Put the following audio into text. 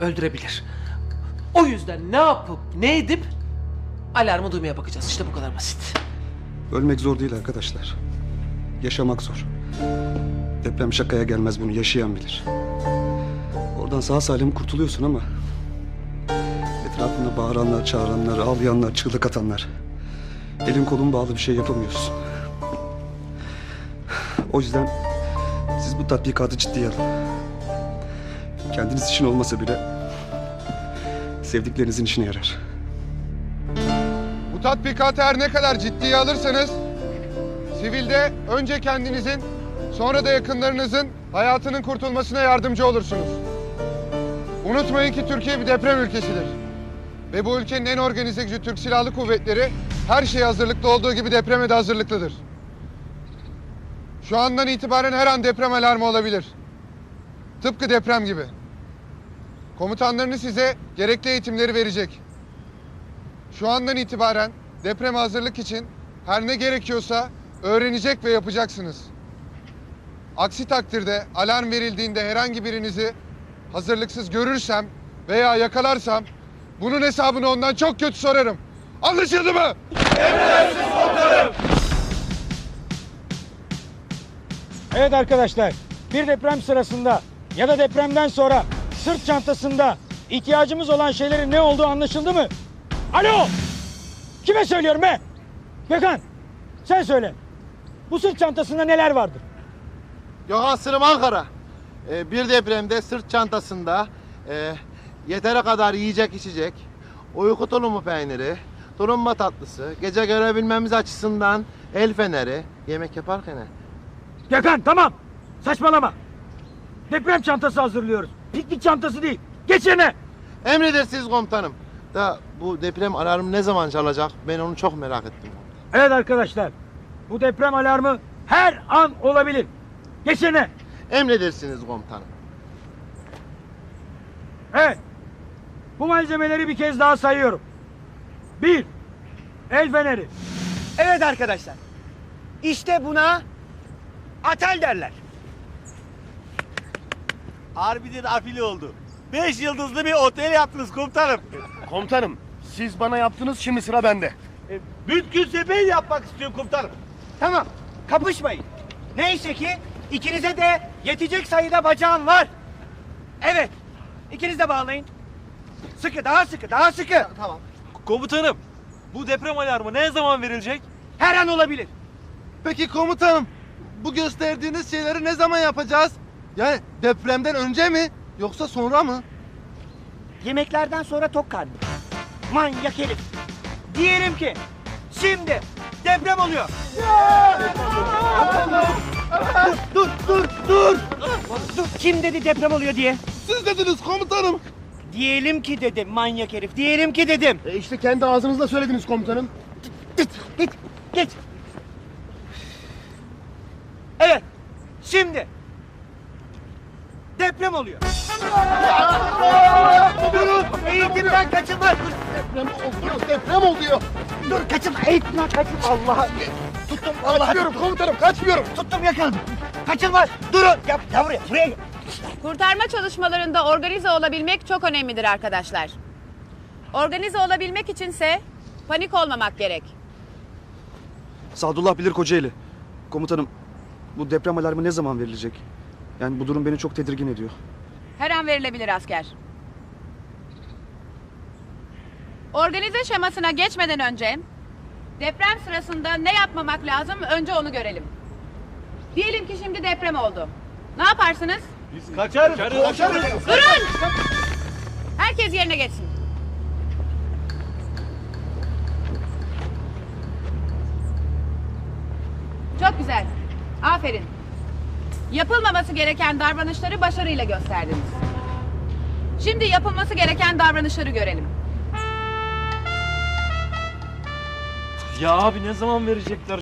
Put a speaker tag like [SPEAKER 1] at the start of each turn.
[SPEAKER 1] öldürebilir. O yüzden ne yapıp ne edip alarmı duymaya bakacağız. İşte bu kadar basit.
[SPEAKER 2] Ölmek zor değil arkadaşlar. Yaşamak zor. Deprem şakaya gelmez bunu yaşayan bilir. Oradan sağ salim kurtuluyorsun ama... Etrafında bağıranlar, çağıranlar, ağlayanlar, çığlık atanlar. Elin kolun bağlı bir şey yapamıyorsun. O yüzden siz bu tatbikatı ciddiye alın. Kendiniz için olmasa bile sevdiklerinizin işine yarar.
[SPEAKER 3] Bu tatbikatı her ne kadar ciddiye alırsanız, sivilde önce kendinizin, sonra da yakınlarınızın hayatının kurtulmasına yardımcı olursunuz. Unutmayın ki Türkiye bir deprem ülkesidir. Ve bu ülkenin en organize gücü Türk Silahlı Kuvvetleri her şeye hazırlıklı olduğu gibi depreme de hazırlıklıdır. Şu andan itibaren her an deprem alarmı olabilir. Tıpkı deprem gibi. Komutanlarınız size gerekli eğitimleri verecek. Şu andan itibaren depreme hazırlık için her ne gerekiyorsa öğrenecek ve yapacaksınız. Aksi takdirde alarm verildiğinde herhangi birinizi hazırlıksız görürsem veya yakalarsam bunun hesabını ondan çok kötü sorarım. Anlaşıldı mı?
[SPEAKER 4] Evet arkadaşlar, bir deprem sırasında ya da depremden sonra sırt çantasında ihtiyacımız olan şeylerin ne olduğu anlaşıldı mı? Alo! Kime söylüyorum be? Gökhan, sen söyle. Bu sırt çantasında neler vardır?
[SPEAKER 5] Gökhan Sırım Ankara. Ee, bir depremde sırt çantasında e, yetere kadar yiyecek içecek, uyku tulumu peyniri, tulumba tatlısı, gece görebilmemiz açısından el feneri, yemek yaparken.
[SPEAKER 4] Gökhan tamam, saçmalama. Deprem çantası hazırlıyoruz. Piknik çantası değil. Geç yerine.
[SPEAKER 5] Emredersiniz komutanım. Da bu deprem alarmı ne zaman çalacak? Ben onu çok merak ettim.
[SPEAKER 4] Evet arkadaşlar, bu deprem alarmı her an olabilir. Geç yerine.
[SPEAKER 5] Emredersiniz komutanım.
[SPEAKER 4] Evet. Bu malzemeleri bir kez daha sayıyorum. Bir, el feneri.
[SPEAKER 6] Evet arkadaşlar. İşte buna atel derler.
[SPEAKER 7] Harbiden afili oldu. Beş yıldızlı bir otel yaptınız komutanım.
[SPEAKER 8] Komutanım siz bana yaptınız şimdi sıra bende.
[SPEAKER 7] E, Bütkün sepeyi yapmak istiyorum komutanım.
[SPEAKER 6] Tamam. Kapışmayın. Neyse ki ikinize de yetecek sayıda bacağım var. Evet. İkiniz de bağlayın. Sıkı, daha sıkı, daha sıkı.
[SPEAKER 5] Tamam.
[SPEAKER 7] Komutanım bu deprem alarmı ne zaman verilecek?
[SPEAKER 6] Her an olabilir.
[SPEAKER 5] Peki komutanım, bu gösterdiğiniz şeyleri ne zaman yapacağız? Yani depremden önce mi yoksa sonra mı?
[SPEAKER 6] Yemeklerden sonra tok karnı. Manyak herif. Diyelim ki şimdi deprem oluyor. dur, dur, dur, dur. Dur, kim dedi deprem oluyor diye?
[SPEAKER 5] Siz dediniz komutanım.
[SPEAKER 6] Diyelim ki dedim manyak herif. Diyelim ki dedim.
[SPEAKER 8] E işte kendi ağzınızla söylediniz komutanım.
[SPEAKER 6] Git, git, git. Evet. Şimdi deprem oluyor. Durun. Eğitimden kaçınma. Dur,
[SPEAKER 8] Deprem oluyor, deprem oluyor.
[SPEAKER 6] dur kaçınma. Eğitimden kaçınma. Allah. Tuttum. Allah.
[SPEAKER 8] Kaçmıyorum komutanım, kaçmıyorum.
[SPEAKER 6] Tuttum yakaladım. Kaçınma. Durun. Ya, ya buraya. Buraya gel.
[SPEAKER 9] Kurtarma çalışmalarında organize olabilmek çok önemlidir arkadaşlar. Organize olabilmek içinse panik olmamak gerek.
[SPEAKER 2] Sadullah bilir Kocaeli. Komutanım bu deprem alarmı ne zaman verilecek? Yani bu durum beni çok tedirgin ediyor.
[SPEAKER 9] Her an verilebilir asker. Organize şemasına geçmeden önce deprem sırasında ne yapmamak lazım önce onu görelim. Diyelim ki şimdi deprem oldu. Ne yaparsınız?
[SPEAKER 7] Kaçarız.
[SPEAKER 9] Durun! Herkes yerine geçsin. Çok güzel. Aferin. Yapılmaması gereken davranışları başarıyla gösterdiniz. Şimdi yapılması gereken davranışları görelim.
[SPEAKER 7] Ya abi ne zaman verecekler